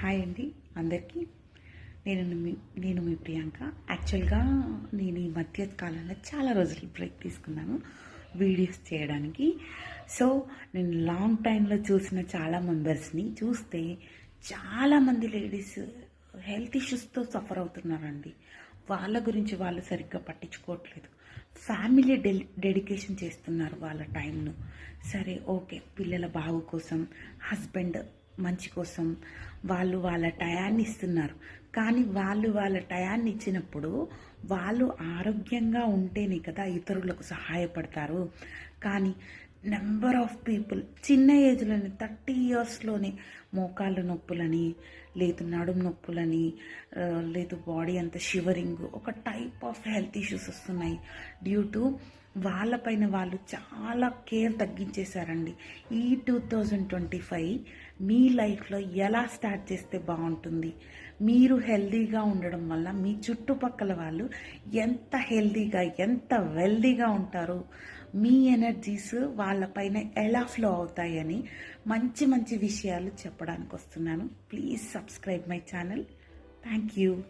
Hi అండి అందరికీ. నేను మీ నేను మీ ప్రియాంక. యాక్చువల్గా నేను ఈ మధ్య కాలంలో చాలా రోజులు బ్రేక్ తీసుకున్నాను వీడియోస్ చేయడానికి. సో నేను లాంగ్ టైంలో చూసిన చాలా మెంబర్స్ని చూస్తే చాలామంది లేడీస్ హెల్త్ ఇష్యూస్తో సఫర్ అవుతున్నారండి. వాళ్ళ గురించి వాళ్ళు సరిగ్గా పట్టించుకోవట్లేదు. ఫ్యామిలీ డె డెడికేషన్ చేస్తున్నారు వాళ్ళ టైంను. సరే ఓకే పిల్లల బాగు కోసం హస్బెండ్ మంచి కోసం వాళ్ళు వాళ్ళ టయాన్ని ఇస్తున్నారు. కానీ వాళ్ళు వాళ్ళ టయాన్ని ఇచ్చినప్పుడు వాళ్ళు ఆరోగ్యంగా ఉంటేనే కదా ఇతరులకు సహాయపడతారు. కానీ నెంబర్ ఆఫ్ పీపుల్ చిన్న ఏజ్లోనే థర్టీ ఇయర్స్లోనే మోకాళ్ళ నొప్పులని లేదు నడుము నొప్పులని లేదు బాడీ అంతా షివరింగ్ ఒక టైప్ ఆఫ్ హెల్త్ ఇష్యూస్ వస్తున్నాయి. డ్యూ టు వాళ్ళపైన వాళ్ళు చాలా కేర్ తగ్గించేశారండి. ఈ టూ థౌజండ్ ట్వంటీ ఫైవ్ మీ లైఫ్లో ఎలా స్టార్ట్ చేస్తే బాగుంటుంది? మీరు హెల్దీగా ఉండడం వల్ల మీ చుట్టుపక్కల వాళ్ళు ఎంత హెల్దీగా ఎంత వెల్దీగా ఉంటారు? మీ ఎనర్జీస్ వాళ్ళపైన ఎలా ఫ్లో అవుతాయని మంచి మంచి విషయాలు చెప్పడానికి వస్తున్నాను please subscribe my channel. Thank you.